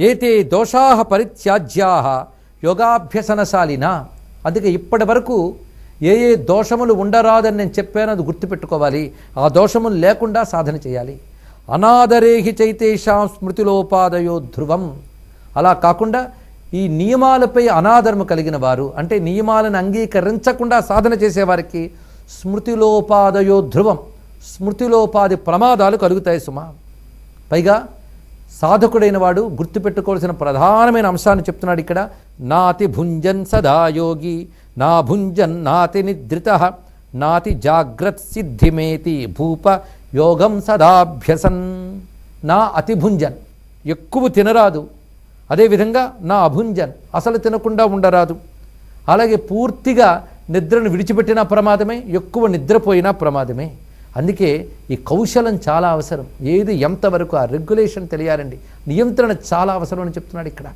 ఏతే దోషా పరిత్యాజ్యా యోగాభ్యసనశాలిన? అందుకే ఇప్పటి వరకు ఏ ఏ దోషములు ఉండరాదని నేను చెప్పాను అది గుర్తుపెట్టుకోవాలి. ఆ దోషములు లేకుండా సాధన చేయాలి. అనాదరేహి చైతేషాం స్మృతిలోపాదయో ధ్రువం. అలా కాకుండా ఈ నియమాలపై అనాదరము కలిగిన వారు అంటే నియమాలను అంగీకరించకుండా సాధన చేసేవారికి స్మృతిలోపాదయో ధ్రువం. స్మృతిలోపాది ప్రమాదాలు కలుగుతాయి సుమా. పైగా సాధకుడైన వాడు గుర్తుపెట్టుకోవాల్సిన ప్రధానమైన అంశాన్ని చెప్తున్నాడు ఇక్కడ. నాతి భుంజన్ సదా యోగి నా భుంజన్ నాతి నిద్రిత నాతి జాగ్రత్ సిద్ధిమేతి భూప యోగం సదాభ్యసన్. నా అతిభుంజన్ ఎక్కువ తినరాదు. అదేవిధంగా నా అభుంజన్ అసలు తినకుండా ఉండరాదు. అలాగే పూర్తిగా నిద్రను విడిచిపెట్టినా ప్రమాదమే ఎక్కువ నిద్రపోయినా ప్రమాదమే. అందుకే ఈ కౌశలం చాలా అవసరం. ఏది ఎంతవరకు ఆ రెగ్యులేషన్ తెలియాలండి. నియంత్రణ చాలా అవసరం అని చెప్తున్నాడు ఇక్కడ.